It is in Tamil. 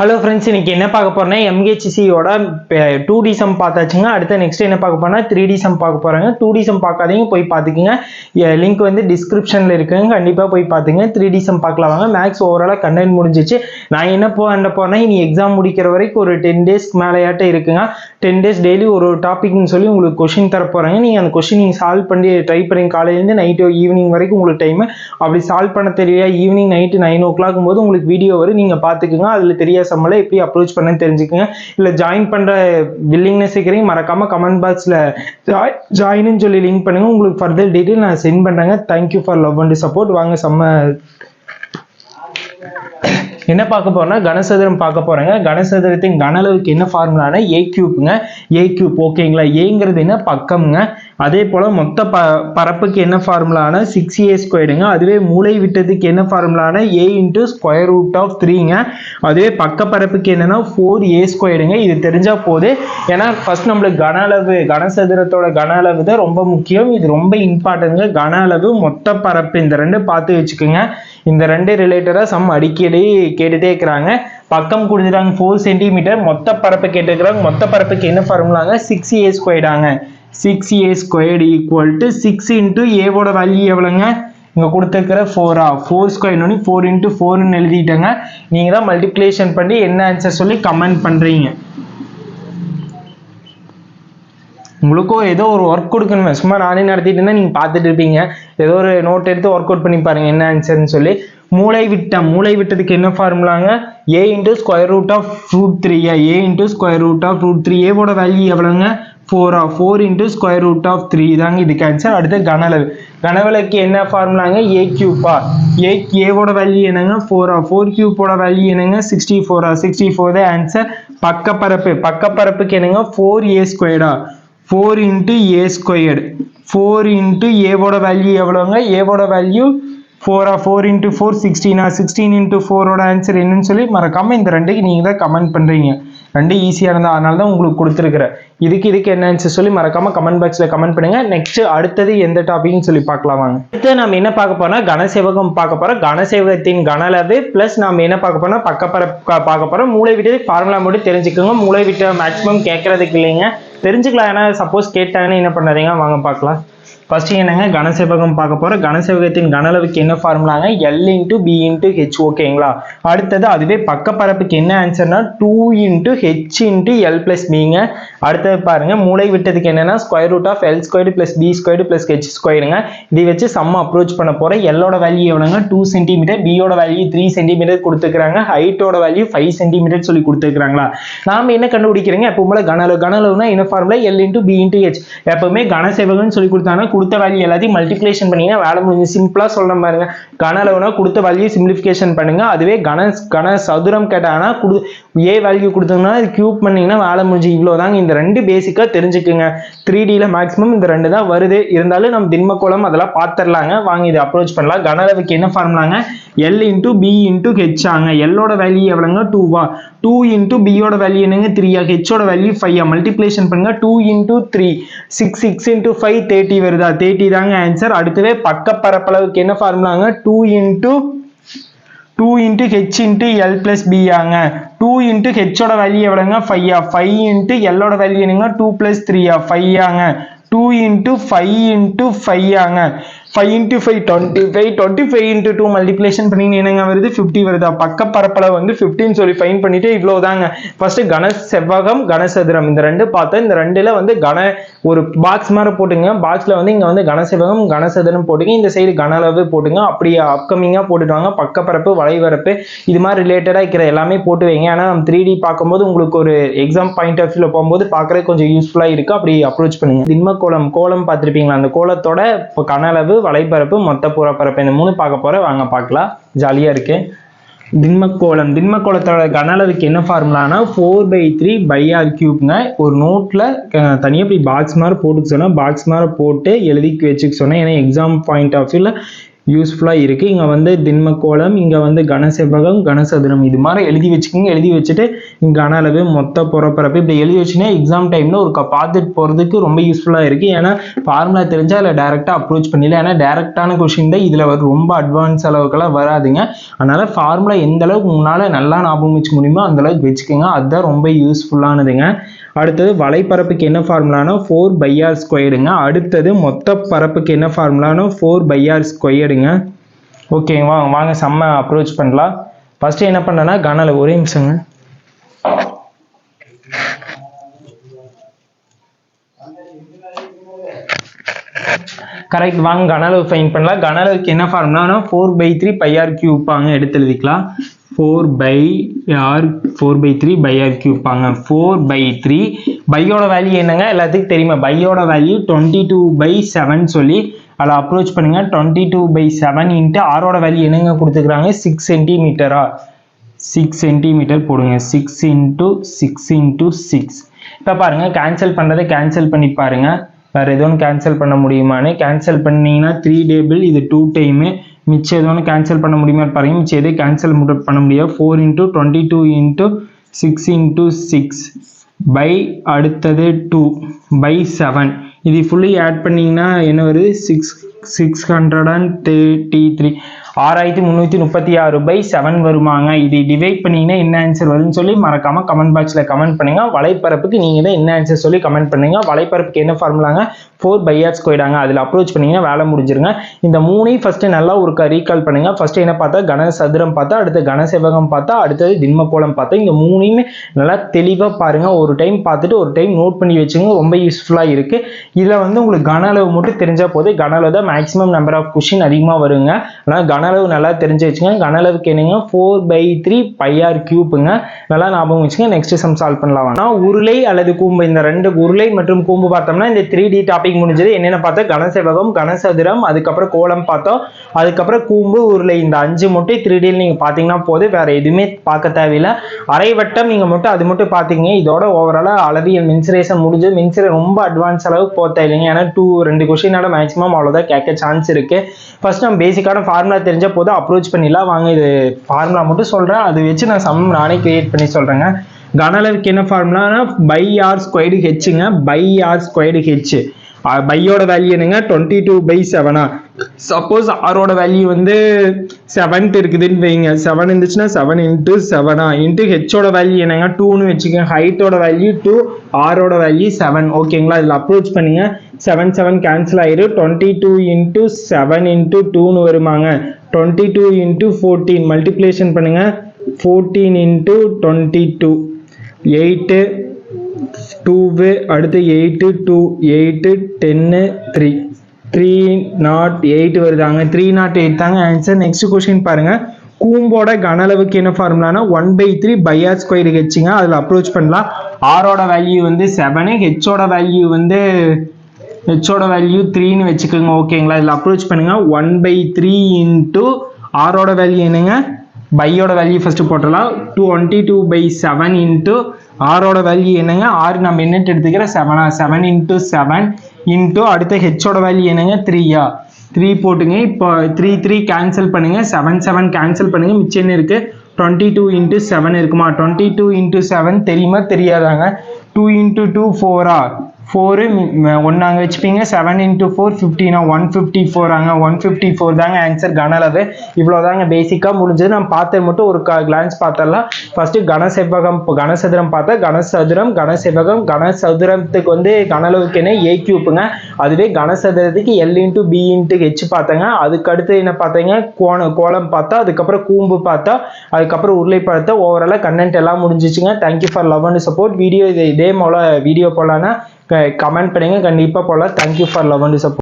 ஹலோ ஃப்ரெண்ட்ஸ் இன்னைக்கு என்ன பார்க்க போறோம்னா எம்ஹெச்சிசியோட டூ டி சம் பார்த்தாச்சுங்க. அடுத்து நெக்ஸ்ட் என்ன பார்க்க போறோம்னா த்ரீ டி சம் பார்க்க போறாங்க. டூ டி சம் பார்க்காதீங்க போய் பார்த்துக்குங்க. லிங்க் வந்து டிஸ்கிரிப்ஷனில் இருக்குங்க. கண்டிப்பாக போய் பார்த்துங்க த்ரீ டி சம் பார்க்கலாம் வாங்க. மேக்ஸ் ஓவராலாக கண்டென்ட் முடிஞ்சிச்சு. நான் என்ன பண்ண போறேன்னா இனி எக்ஸாம் முடிக்கிற வரைக்கும் ஒரு டென் டேஸ்க்கு மேலேயாட்ட இருக்குங்க. டென் டேஸ் டெய்லி ஒரு ஒரு டாபிக்னு சொல்லி உங்களுக்கு கொஷின் தர போகிறாங்க நீங்கள் அந்த கொஷின் நீங்கள் சால்வ் பண்ணி ட்ரை பண்ணி காலையிலேருந்து நைட்டு ஈவினிங் வரைக்கும் உங்களுக்கு டைம் அப்படி சால்வ் பண்ண தெரியல evening night nine o'clock போது உங்களுக்கு வீடியோ வரும். நீங்கள் பார்த்துக்குங்க. அதில் தெரியாது சம்மளை எப்படி அப்ரோச் பண்ணன்னு தெரிஞ்சுக்கோங்க. இல்லை ஜாயின் பண்ணுற வில்லிங்னஸ் இருக்கிறீங்க மறக்காம கமெண்ட் பாக்ஸில் ஜாயின்னு சொல்லி லிங்க் பண்ணுங்க. உங்களுக்கு ஃபர்தர் டீட்டெயில் நான் சென்ட் பண்ணுறேங்க thank you for love and support வாங்க செம்ம என்ன பார்க்க போறோம்னா கனசதுரம் பார்க்க போறேங்க. கனசதுரத்தின் கன அளவுக்கு என்ன ஃபார்முலானா ஏ கியூப்ங்க ஏ கியூப் ஓகேங்களா ஏங்கிறது என்ன? பக்கம்ங்க. அதே போல மொத்த ப பரப்புக்கு என்ன ஃபார்முலானா சிக்ஸ் ஏ ஸ்கொயருங்க அதுவே மூளை விட்டதுக்கு என்ன ஃபார்முலானா A into square root of த்ரீங்க அதுவே பக்க பரப்புக்கு என்னன்னா ஃபோர் ஏ ஸ்கொயருங்க இது தெரிஞ்சா போது. ஏன்னா ஃபர்ஸ்ட் நம்மளுக்கு கன அளவு கனசதுரத்தோட கன அளவு தான் ரொம்ப முக்கியம். இது ரொம்ப இம்பார்ட்டன்ங்க கன அளவு மொத்த பரப்பு. இந்த ரெண்டு பார்த்து வச்சுக்கோங்க. இந்த ரெண்டு ரிலேட்டடாக சம் அடிக்கடி கேட்டுட்டே இருக்கிறாங்க. பக்கம் கொடுத்துட்டாங்க ஃபோர் சென்டிமீட்டர் மொத்த பரப்பு கேட்டுக்கிறாங்க மொத்த பரப்புக்கு என்ன ஃபார்முலாங்க six A ஸ்கொயர்டாங்க six A squared equal to six into ஏவோட வேல்யூ எவ்வளோங்க? இங்கே கொடுத்துருக்கிற ஃபோரா ஃபோர் ஸ்கொயர்னு ஃபோர் இன்ட்டு ஃபோர்னு எழுதிட்டேங்க. நீங்கள் தான் மல்டிப்ளேஷன் பண்ணி என்ன ஆன்சர் சொல்லி கமெண்ட் பண்ணுறீங்க உங்களுக்கும் ஏதோ ஒரு ஒர்க் கொடுக்கணுமே. சும்மா நானே நடத்திட்டு இருந்தால் நீங்கள் பார்த்துட்டு இருப்பீங்க. ஏதோ ஒரு நோட் எடுத்து ஒர்க் அவுட் பண்ணி பாருங்க என்ன ஆன்சர்னு சொல்லி. மூளை விட்டம். மூளை விட்டதுக்கு என்ன ஃபார்முலாங்க A into square root of root த்ரீயா A into square root of root three ஏவோட வேல்யூ எவ்வளோங்க ஃபோரா four into square root of three தாங்க இதுக்கு ஆன்சர் அடுத்து கனளவு கனவளவுக்கு என்ன ஃபார்முலாங்க ஏ கியூப்பா ஏ ஏவோட வேல்யூ என்னங்க? ஃபோரா ஃபோர் கியூப்போட வேல்யூ என்னங்க? சிக்ஸ்டி ஃபோரா சிக்ஸ்டி ஃபோர் தான் ஆன்சர் பக்கப்பரப்பு பக்கப்பரப்புக்கு என்னங்க? Four A ஸ்கொயர்டா four into A squared four into ஏவோட வேல்யூ எவ்வளோங்க ஏவோட வேல்யூ ஃபோரா ஃபோர் இன்ட்டு ஃபோர் சிக்ஸ்டீனா சிக்ஸ்டீன் இன்ட்டு ஃபோரோட ஆன்சர் என்னன்னு சொல்லி மறக்காமல் இந்த ரெண்டுக்கு நீங்கள் தான் கமெண்ட் பண்ணுறீங்க ரெண்டு ஈஸியாக இருந்தால் அதனால தான் உங்களுக்கு கொடுத்துருக்குறேன். இதுக்கு இதுக்கு என்ன ஆன்சர் சொல்லி மறக்காமல் கமெண்ட் பாக்ஸில் கமெண்ட் பண்ணுங்கள் நெக்ஸ்ட் அடுத்தது எந்த டாபிக்னு சொல்லி பார்க்கலாம் வாங்க. அடுத்து நம்ம என்ன பார்க்க போனால் கனசேவகம் பார்க்க போகிறோம் கனசேவகத்தின் கனளவு ப்ளஸ் நம்ம என்ன பார்க்க போனால் பக்கப்பற பார்க்க போகிறோம் மூளை விட்டு ஃபார்முலா மட்டும் தெரிஞ்சுக்கோங்க. மூளை விட்டு மேக்ஸிமம் கேட்கறதுக்கு இல்லைங்க. தெரிஞ்சுக்கலாம். ஏன்னா சப்போஸ் கேட்டாங்கன்னு என்ன பண்ணாதீங்க? வாங்க பார்க்கலாம். ஃபஸ்ட்டு என்னங்க? கனசேவகம் பார்க்க போகிறோம் கனசேவகத்தின் கனளவுக்கு என்ன ஃபார்முலாங்க L into B into H ஓகேங்களா அடுத்தது அதுவே பக்கப்பரப்புக்கு என்ன ஆன்சர்னா two into H into L plus பிங்க அடுத்தது பாருங்க. மூளை விட்டதுக்கு என்னன்னா? Square root of L squared plus B squared plus H ஸ்கொயருங்க இதை வச்சு சம் அப்ரோச் பண்ண போகிறோம் எல்லோட வேல்யூ எவ்வளோங்க டூ சென்டிமீட்டர் பியோட வேல்யூ த்ரீ சென்டிமீட்டர் கொடுத்துருக்காங்க. ஹைட்டோட வேல்யூ ஃபைவ் சென்டிமீட்டர் சொல்லி கொடுத்துருக்காங்களா? நாம என்ன கண்டுபிடிக்கிறீங்க? எப்பவும் போல கனளவு கனளவுனா என்ன formula L into B into H எப்பவுமே கனசேவகம்னு சொல்லி கொடுத்தாங்கன்னா கொடுத்த வேல்யூ எல்லாத்தையும் மல்டிப்ளிகேஷன் பண்ணீங்கன்னா வேலை முடிஞ்சு சிம்பிளாக சொல்கிற பாருங்க. கன அளவுனா கொடுத்த வேல்யூ சிம்பிளிஃபிகேஷன் பண்ணுங்க. அதுவே கன கன சதுரம் கேட்டாங்கன்னா கொடு ஏ வேல்யூ கொடுத்தோம்னா அது கியூப் பண்ணீங்கன்னா வேலை முடிஞ்சு இவ்வளோதாங்க இந்த ரெண்டு பேசிக்காக தெரிஞ்சுக்குங்க. த்ரீ டியில் மேக்ஸிமம் இந்த ரெண்டு தான் வருது. இருந்தாலும் நம்ம திண்மக்கோளம் அதெல்லாம் பார்த்துடலாங்க. வாங்க இதை அப்ரோச் பண்ணலாம். கன அளவுக்கு என்ன ஃபார்முலாங்க L into B into H ஆங்க. எல்லோட வேல்யூ எவ்வளோங்க டூவா டூ இன்ட்டு பியோட வேல்யூ என்னங்க? த்ரீயா ஹெச்சோட வேல்யூ ஃபைவா மல்டிப்ளேஷன் பண்ணுங்க. Two into three six six into five thirty வருதா? தேர்ட்டி தாங்க ஆன்சர் அடுத்தவே பக்க பரப்பளவுக்கு என்ன ஃபார்முலாங்க two into two into H into L plus B ஆங்க. டூ இன்ட்டு ஹெச்சோட வேல்யூ எவ்வளோங்க ஃபைவா ஃபைவ் இன்ட்டு எல்லோட வேல்யூ என்னங்க? டூ பிளஸ் த்ரீயா ஃபைவ் ஆங்க. Two into five into five ஆங்க. Five into five twenty five twenty five into two multiplication பண்ணி என்னங்க வருது? ஃபிஃப்டி வருதா? பக்க பரப்பளவு வந்து ஃபிஃப்டின்னு சொல்லி ஃபைன் பண்ணிட்டு இவ்வளோ தாங்க ஃபர்ஸ்ட் கன செவ்வகம் கனசதுரம் இந்த ரெண்டு பார்த்தோம் இந்த ரெண்டுல வந்து கன ஒரு பாக்ஸ் மாதிரி போட்டுங்க. பாக்ஸ்ல வந்து இங்க வந்து கனசெவ்வகம் கனசதுரம் போட்டுங்க. இந்த சைடு கன அளவு போட்டுங்க. அப்படி அப்கமிங்கா போட்டுட்டு வாங்க. பக்கப்பரப்பு வளைவரப்பு இது மாதிரி ரிலேட்டடா இருக்கிற எல்லாமே போட்டு வைங்க. ஏன்னா நம்ம த்ரீ டி பார்க்கும்போது உங்களுக்கு ஒரு எக்ஸாம் பாயிண்ட் ஆஃப் வியூல போகும்போது பார்க்கறது கொஞ்சம் யூஸ்ஃபுல்லா இருக்கு. அப்படி அப்ரோச் பண்ணுங்க. திண்ம கோலம் கோலம் பார்த்துருப்பீங்களா? அந்த கோலத்தோட இப்போ கன அளவு வலைப்பரப்பு மொத்த புறப்பரப்பு இந்த மூணு பார்க்க போற வாங்க பார்க்கலாம். ஜாலியாக இருக்கு. திண்மக்கோளம். திண்மக்கோளத்தோட கனளவுக்கு என்ன ஃபார்முலானா? Four by three pi R கியூப்ங்க ஒரு நோட்டில் தனியாக இப்படி பாக்ஸ் மாதிரி போட்டுக்க சொன்னால் பாக்ஸ் மாதிரி போட்டு எழுதிக்கு வச்சுக்க சொன்னேன் ஏன்னா எக்ஸாம் பாயிண்ட் ஆஃப் வியூவில் யூஸ்ஃபுல்லாக இருக்குது இங்கே வந்து திண்ம கோலம் இங்கே வந்து கனசெவ்வகம் கனசதுரம். இது மாதிரி எழுதி வச்சுக்கோங்க. எழுதி வச்சுட்டு இங்கே கன அளவு மொத்த புறப்பரப்பு. இப்படி எழுதி வச்சுன்னா எக்ஸாம் டைமில் ஒரு க- பார்த்துட்டு போகிறதுக்கு ரொம்ப யூஸ்ஃபுல்லாக இருக்குது ஏன்னா ஃபார்முலா தெரிஞ்சால் அதில் டேரெக்டாக அப்ரோச் பண்ணிடலாம். ஏன்னா டேரெக்டான கொஷின் தான் இதில் வந்து ரொம்ப அட்வான்ஸ் அளவுக்குலாம் வராதுங்க. அதனால் ஃபார்முலா எந்த அளவுக்கு உங்களால் நல்லா ஞாபகம் வச்சுக்க முடியுமோ அந்த அளவுக்கு வச்சுக்கோங்க. அதுதான் ரொம்ப யூஸ்ஃபுல்லானதுங்க அடுத்தது வலைப்பரப்புக்கு என்ன ஃபார்முலானோ ஃபோர் பை ஆர் ஸ்கொயர்டுங்க அடுத்தது மொத்த பரப்புக்கு என்ன ஃபார்முலானோ ஃபோர் பை ஆர் ஸ்கொயர்டுங்க ஓகேங்க வாங்க வாங்க செம்ம அப்ரோச் பண்ணலாம். ஃபஸ்ட்டு என்ன பண்ணேன்னா கனல ஒரே நிமிஷங்க. கரெக்ட் வாங்க கனலவு ஃபைன் பண்ணலாம். கனலவுக்கு என்ன ஃபார்ம்னா four by three pi R கியூப்பாங்க எடுத்து எழுதிக்கலாம். Four pi R four by three pi R கியூப்பாங்க four by three பையோட வேல்யூ என்னங்க? எல்லாத்துக்கும் தெரியுமா? பையோட value twenty two by seven சொல்லி அதில் அப்ரோச் பண்ணுங்கள் twenty two by seven into ஆரோட வேல்யூ என்னங்க கொடுத்துக்கிறாங்க சிக்ஸ் சென்டிமீட்டரா சிக்ஸ் சென்டிமீட்டர் போடுங்க. Six into six into six இப்போ பாருங்கள் கேன்சல் பண்ணுறதை கேன்சல் பண்ணி பாருங்கள் வேறு எதுவும் கேன்சல் பண்ண முடியுமான்னு? கேன்சல் பண்ணிங்கன்னா த்ரீ டேபிள் இது டூ டைமு மிச்சம் எதுவும் கேன்சல் பண்ண முடியுமா பாருங்க. மிச்சம் எதுவும் கேன்சல் பண்ண முடியாது four into twenty two into six into six by அடுத்தது டூ பை செவன் இது ஃபுல்லி ஆட் பண்ணிங்கன்னா என்ன வருது? Six six hundred and thirty three ஆறாயிரத்தி முந்நூற்றி முப்பத்தி ஆறு பை செவன் வருமாங்க. இது டிவைட் பண்ணிங்கன்னா என்ன ஆன்சர் வரும்னு சொல்லி மறக்காமல் கமெண்ட் பாக்ஸில் கமெண்ட் பண்ணுங்கள் வலைப்பரப்புக்கு நீங்கள் தான் என்ன ஆன்சர் சொல்லி கமெண்ட் பண்ணுங்கள் வலைப்பரப்புக்கு என்ன ஃபார்முலாங்க ஃபோர் பை ஆர் ஸ்கொயர்டாங்க அதில் அப்ரோச் பண்ணிங்கன்னா வேலை முடிஞ்சிருங்க. இந்த மூணையும் ஃபஸ்ட்டு நல்லா ஒரு ரீகால் பண்ணுங்க. ஃபஸ்ட்டு என்ன பார்த்தா? கன சதுரம் பார்த்தா அடுத்து கனசெவகம் பார்த்தா அடுத்தது திண்மக்கோளம் பார்த்தா. இந்த மூணையுமே நல்லா தெளிவாக பாருங்கள் ஒரு டைம் பார்த்துட்டு ஒரு டைம் நோட் பண்ணி வச்சுங்க ரொம்ப யூஸ்ஃபுல்லாக இருக்குது இதில் வந்து உங்களுக்கு கன அளவு மட்டும் தெரிஞ்சால் போது கன அளவு தான் மேக்ஸிமம் நம்பர் ஆஃப் கொஷின் அதிகமாக வருங்க. ஆனால் கன கனளவு நல்லா தெரிஞ்சு வச்சுங்க கனளவுக்கு என்னங்க four by three pi R கியூப்புங்க நல்லா ஞாபகம் வச்சுங்க நெக்ஸ்ட் சம் சால்வ் பண்ணலாம். ஆனால் உருளை அல்லது கூம்பு இந்த ரெண்டு உருளை மற்றும் கூம்பு பார்த்தோம்னா இந்த த்ரீ டி டாபிக் முடிஞ்சது. என்னென்ன பார்த்தா கனசெவகம் கனசதுரம் அதுக்கப்புறம் கோலம் பார்த்தோம். அதுக்கப்புறம் கூம்பு உருளை இந்த அஞ்சு மட்டும் த்ரீ டியில் நீங்கள் பார்த்தீங்கன்னா போது வேற எதுவுமே பார்க்க தேவையில்லை. அரைவட்டம் நீங்கள் மட்டும் அது மட்டும் பார்த்தீங்க இதோட ஓவராலாக அளவியல் மின்சுரேஷன் முடிஞ்சு மின்சுரை ரொம்ப அட்வான்ஸ் அளவுக்கு போக தேவையில்லைங்க ஏன்னா டூ ரெண்டு கொஷினோட மேக்ஸிமம் அவ்வளோதான் கேட்க சான்ஸ் இருக்கு. ஃபஸ்ட் நம்ம பேசிக்கான ஃபார்முலா தெரிஞ்சு போதும் அப்ரோச் பண்ணிடலாம் வாங்க இது ஃபார்முலா மட்டும் சொல்கிறேன் அதை வச்சு நான் சம் நானே கிரியேட் பண்ணி சொல்கிறேங்க கனலருக்கு என்ன ஃபார்முலானா பை ஆர் ஸ்கொயர்டு ஹெச்சுங்க பை ஆர் ஸ்கொயர்டு ஹெச் பையோட வேல்யூ என்னங்க? டுவெண்ட்டி டூ பை செவனா சப்போஸ் ஆரோட வேல்யூ வந்து செவன்த் இருக்குதுன்னு வைங்க. செவன் இருந்துச்சுன்னா செவன் இன்ட்டு செவனா இன்ட்டு ஹெச்சோட வேல்யூ என்னங்க? டூன்னு வச்சுக்கோங்க. ஹைட்டோட வேல்யூ டூ ஆரோட வேல்யூ செவன் ஓகேங்களா இதில் அப்ரோச் பண்ணுங்க. செவன் செவன் கேன்சல் ஆயிரும் twenty two into seven into டூன்னு வருமாங்க. Twenty two into fourteen multiplication பண்ணுங்க. Fourteen into twenty two eight two அடுத்து எயிட்டு டூ எயிட்டு டென்னு த்ரீ த்ரீ நாட் எயிட் வருதாங்க. த்ரீ நாட் எயிட் தாங்க. ஆன்சர் நெக்ஸ்ட் கொஸ்டின் பாருங்கள் கூம்போட கன அளவுக்கு என்ன ஃபார்முலானா one by three pi R square ஹெச்சுங்க அதில் அப்ரோச் பண்ணலாம். ஆரோட வேல்யூ வந்து செவனு ஹெச்சோட வேல்யூ வந்து ஹெச்சோட வேல்யூ த்ரீன்னு வச்சுக்கோங்க. ஓகேங்களா இதில் அப்ரோச் பண்ணுங்க. ஒன் பை த்ரீ இன்ட்டு ஆரோட வேல்யூ என்னங்க? பையோட வேல்யூ ஃபர்ஸ்ட் போட்டுடலாம். Twenty two by seven into ஆரோட வேல்யூ என்னங்க? ஆறு நம்ம என்னட்டு எடுத்துக்கிறேன் செவனா செவன் இன்ட்டு செவன் இன்ட்டு அடுத்த ஹெச்சோட வேல்யூ என்னங்க? த்ரீயா த்ரீ போட்டுங்க. இப்போ த்ரீ த்ரீ கேன்சல் பண்ணுங்க. செவன் செவன் கேன்சல் பண்ணுங்க. மிச்சம் என்ன இருக்கு? டுவெண்ட்டி டூ இன்ட்டு செவன் இருக்குமா? டுவெண்ட்டி டூ இன்ட்டு செவன் தெரியுமா? தெரியாதாங்க. டூ இன்ட்டு டூ ஃபோரா ஃபோரு ஒன்றாங்க வச்சுப்பீங்க. செவன் இன்ட்டு ஃபோர் ஃபிஃப்டினா one fifty ஃபோராங்க one fifty four தாங்க ஆன்சர் கன அளவு. இவ்வளோ தாங்க பேசிக்காக முடிஞ்சது. நம்ம பார்த்தது மட்டும் ஒரு கிளான்ஸ் பார்த்தரலாம் ஃபஸ்ட்டு கனசெவ்வகம் கனசதுரம் பார்த்தா கனசதுரம் கனசெவ்வகம் கனசதுரத்துக்கு வந்து கன அளவுக்கு என்ன? ஏ கியூப்புங்க அதுவே கனசதுரத்துக்கு L into B into H பார்த்தங்க. அதுக்கு அடுத்து என்ன பார்த்தீங்க? கோண கோலம் பார்த்தா அதுக்கப்புறம் கூம்பு பார்த்தா அதுக்கப்புறம் உருளை பார்த்தா ஓவராலாக கண்டென்ட் எல்லாம் முடிஞ்சிச்சுங்க. Thank you for love and support video இது இதே போல் வீடியோ போலான்னா கமெண்ட் பண்ணுங்க. கண்டிப்பாக போகலாம் thank you for love and support